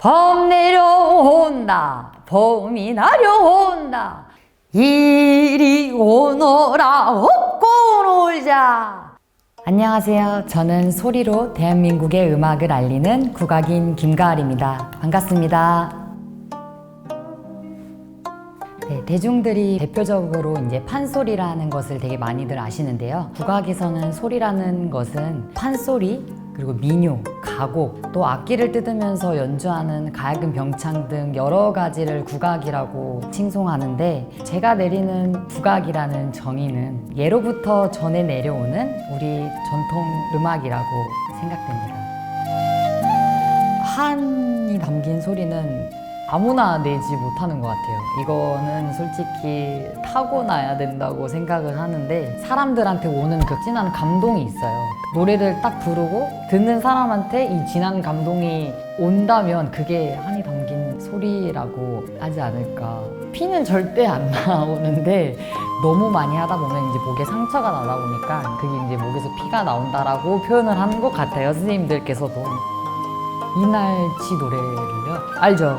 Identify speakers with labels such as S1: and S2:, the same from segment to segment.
S1: 봄 내려온다 봄이 나려온다. 이리 오너라 업고 놀자. 안녕하세요. 저는 소리로 대한민국의 음악을 알리는 국악인 김가을입니다. 반갑습니다. 네, 대중들이 대표적으로 이제 판소리라는 것을 되게 많이들 아시는데요. 국악에서는 소리라는 것은 판소리, 그리고 민요, 가곡, 또 악기를 뜯으면서 연주하는 가야금, 병창 등 여러 가지를 국악이라고 칭송하는데 제가 내리는 국악이라는 정의는 예로부터 전해 내려오는 우리 전통 음악이라고 생각됩니다. 한이 담긴 소리는 아무나 내지 못하는 것 같아요. 이거는 솔직히 타고나야 된다고 생각을 하는데 사람들한테 오는 그 진한 감동이 있어요. 노래를 딱 부르고 듣는 사람한테 이 진한 감동이 온다면 그게 한이 담긴 소리라고 하지 않을까. 피는 절대 안 나오는데 너무 많이 하다 보면 이제 목에 상처가 나다 보니까 그게 이제 목에서 피가 나온다라고 표현을 하는 것 같아요. 선생님들께서도. 이날치 노래를요. 알죠?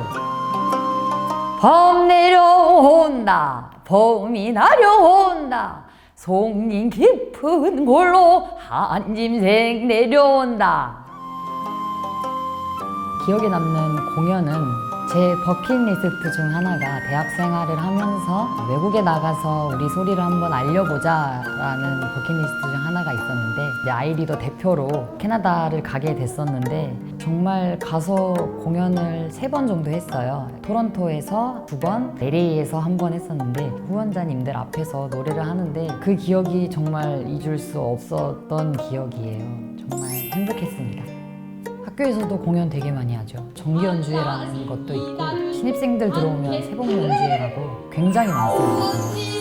S1: 봄 내려온다 봄이 나려온다. 송린 깊은 골로 한 짐생 내려온다. 기억에 남는 공연은 제 버킷리스트 중 하나가 대학 생활을 하면서 외국에 나가서 우리 소리를 한번 알려보자 라는 버킷리스트 중 하나가 있었는데 아이리더 대표로 캐나다를 가게 됐었는데 정말 가서 공연을 세 번 정도 했어요. 토론토에서 두 번, LA에서 한 번 했었는데 후원자님들 앞에서 노래를 하는데 그 기억이 정말 잊을 수 없었던 기억이에요. 정말 행복했습니다 학교에서도 공연 되게 많이 하죠. 정기 연주회라는 것도 있고 신입생들 들어오면 새벽 연주회라고 굉장히 많습니다.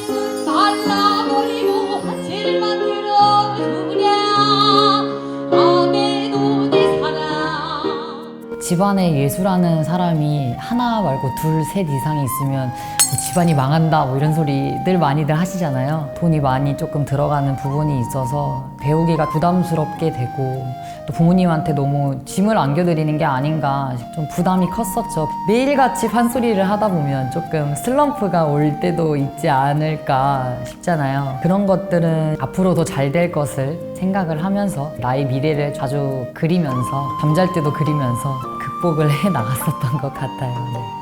S1: 집안에 예수라는 사람이 하나 말고 둘, 셋 이상이 있으면 뭐 집안이 망한다 뭐 이런 소리들 많이들 하시잖아요. 돈이 많이 조금 들어가는 부분이 있어서 배우기가 부담스럽게 되고 또 부모님한테 너무 짐을 안겨드리는 게 아닌가 좀 부담이 컸었죠. 매일같이 판소리를 하다 보면 조금 슬럼프가 올 때도 있지 않을까 싶잖아요. 그런 것들은 앞으로 더 잘 될 것을 생각을 하면서 나의 미래를 자주 그리면서 잠잘 때도 그리면서 극복을 해 나갔었던 것 같아요. 네.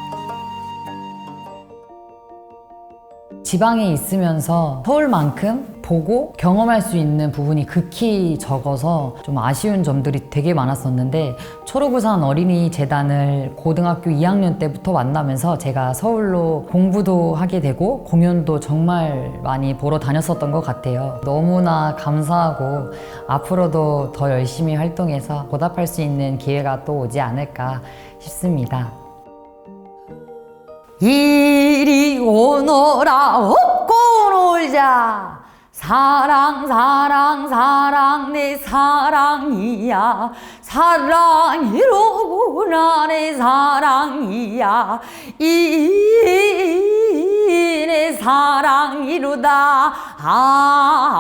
S1: 지방에 있으면서 서울만큼 보고 경험할 수 있는 부분이 극히 적어서 좀 아쉬운 점들이 되게 많았었는데 초록우산 어린이 재단을 고등학교 2학년 때부터 만나면서 제가 서울로 공부도 하게 되고 공연도 정말 많이 보러 다녔었던 것 같아요. 너무나 감사하고 앞으로도 더 열심히 활동해서 보답할 수 있는 기회가 또 오지 않을까 싶습니다. 이 리 오너라. 업고 놀자. 사랑 사랑 사랑 내 사랑이야. 사랑이로구나 내 사랑이야. 이내 사랑이로다.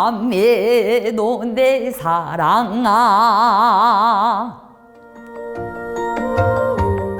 S1: 아매도 내 사랑아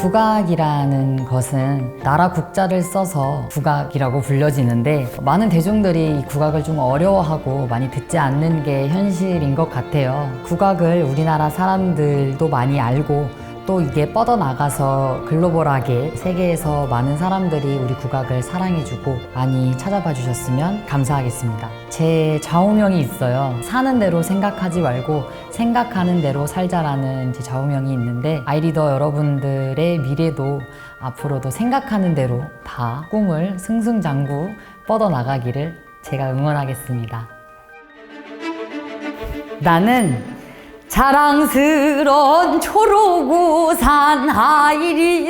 S1: 국악이라는 것은 나라 국자를 써서 국악이라고 불려지는데 많은 대중들이 이 국악을 좀 어려워하고 많이 듣지 않는 게 현실인 것 같아요. 국악을 우리나라 사람들도 많이 알고 또 이게 뻗어나가서 글로벌하게 세계에서 많은 사람들이 우리 국악을 사랑해주고 많이 찾아봐 주셨으면 감사하겠습니다. 제 좌우명이 있어요. 사는 대로 생각하지 말고 생각하는 대로 살자라는 제 좌우명이 있는데 아이리더 여러분들의 미래도 앞으로도 생각하는 대로 다 꿈을 승승장구 뻗어나가기를 제가 응원하겠습니다. 나는 자랑스런 초록우산 아이리더입니다.